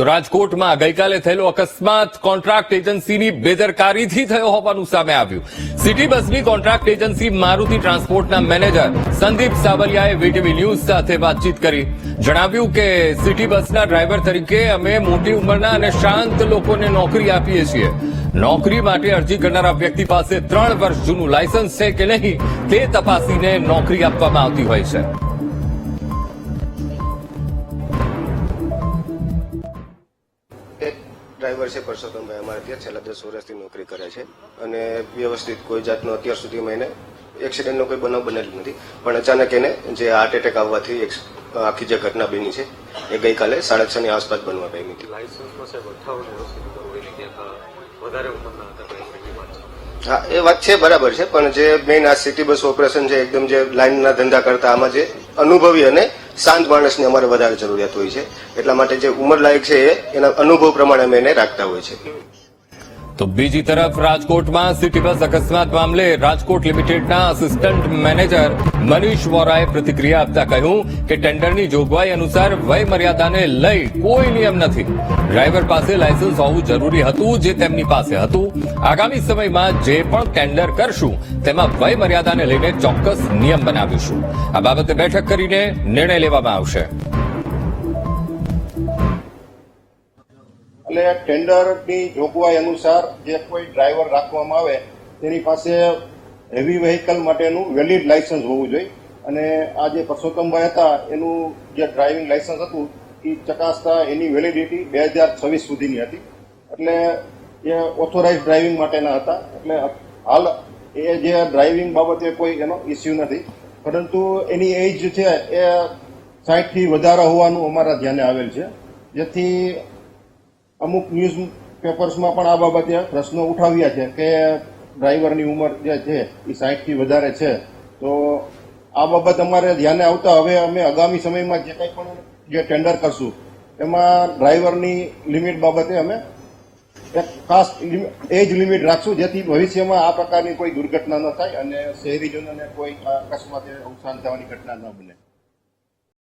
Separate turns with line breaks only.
તો રાજકોટમાં ગઈકાલે થયેલો અકસ્માત કોન્ટ્રાક્ટ એજન્સીની બેદરકારીથી થયો હોવાનું સામે આવ્યું. સિટી બસની કોન્ટ્રાક્ટ એજન્સી મારુતિ ટ્રાન્સપોર્ટના મેનેજર સંદીપ સાવલિયાએ વીટીવી ન્યૂઝ સાથે વાતચીત કરી. જણાવ્યું કે સિટી બસના ડ્રાઈવર તરીકે અમે મોટી ઉંમરના અને શાંત લોકોને નોકરી આપીએ છીએ. નોકરી માટે અરજી કરનારા વ્યક્તિ પાસે ત્રણ વર્ષ જૂનું લાયસન્સ છે કે નહીં તે તપાસીને નોકરી આપવામાં આવતી હોય છે.
ડ્રાઈવર છે પરસોત્તમભાઈ અમારે ત્યાં છેલ્લા દસ વર્ષથી નોકરી કરે છે અને વ્યવસ્થિત કોઈ જાતનો અત્યાર સુધીમાં એને એક્સિડન્ટનો કોઈ બનાવ બનેલો નથી. પણ અચાનક એને જે હાર્ટ એટેક આવવાથી આખી જે ઘટના બની છે એ ગઈકાલે સાડા છ ની આસપાસ બનવા પામી હતી. હા એ વાત છે બરાબર છે પણ જે મેઇન આ સિટી બસ ઓપરેશન છે એકદમ જે લાઇનના ધંધા કરતા આમાં જે અનુભવી અને શાંત માણસની અમારે વધારે જરૂરિયાત હોય છે. એટલા માટે જે ઉંમર લાયક છે એના અનુભવ પ્રમાણે અમે એને રાખતા હોય છે.
તો બીજી તરફ રાજકોટમાં સિટી બસ અકસ્માત મામલે રાજકોટ લિમિટેડના આસિસ્ટન્ટ મેનેજર મનીષ વોરાએ પ્રતિક્રિયા આપતા કહ્યું કે ટેન્ડરની જોગવાઈ અનુસાર વય મર્યાદાને લઈ કોઈ નિયમ નથી. ડ્રાઈવર પાસે લાયસન્સ હોવું જરૂરી હતું જે તેમની પાસે હતું. આગામી સમયમાં જે પણ ટેન્ડર કરશું, તેમાં વય મર્યાદાને લઈને ચોક્કસ નિયમ બનાવીશું. આ બાબતે બેઠક કરીને નિર્ણય લેવામાં આવશે.
એટલે ટેન્ડરની જોગવાઈ અનુસાર જે કોઈ ડ્રાઈવર રાખવામાં આવે, તેની પાસે હેવી વ્હીકલ માટેનું વેલિડ લાયસન્સ હોવું જોઈએ. અને આ જે પરસોત્તમભાઈ હતા, એનું જે ડ્રાઇવિંગ લાયસન્સ હતું એ ચકાસતા એની વેલિડિટી બે હજાર છવ્વીસ સુધીની હતી. એટલે એ ઓથોરાઇઝ ડ્રાઇવિંગ માટેના હતા. એટલે હાલ એ જે ડ્રાઇવિંગ બાબતે કોઈ એનો ઇસ્યુ નથી. પરંતુ એની એજ છે, એ સાઠથી વધારે હોવાનું અમારા ધ્યાને આવેલ છે. જેથી અમુક ન્યૂઝ પેપર્સમાં પણ આ બાબતે પ્રશ્નો ઉઠાવ્યા છે કે ડ્રાઈવરની ઉંમર જે છે એ સાહીઠથી વધારે છે. તો આ બાબત અમારે ધ્યાને આવતા હવે અમે આગામી સમયમાં જે કંઈ પણ જે ટેન્ડર કરશું, એમાં ડ્રાઈવરની લિમિટ બાબતે અમે એક ખાસ એજ લિમિટ રાખશું જેથી ભવિષ્યમાં આ પ્રકારની કોઈ દુર્ઘટના ન થાય અને શહેરીજનોને કોઈ અકસ્માતે અવસાન થવાની ઘટના ન બને.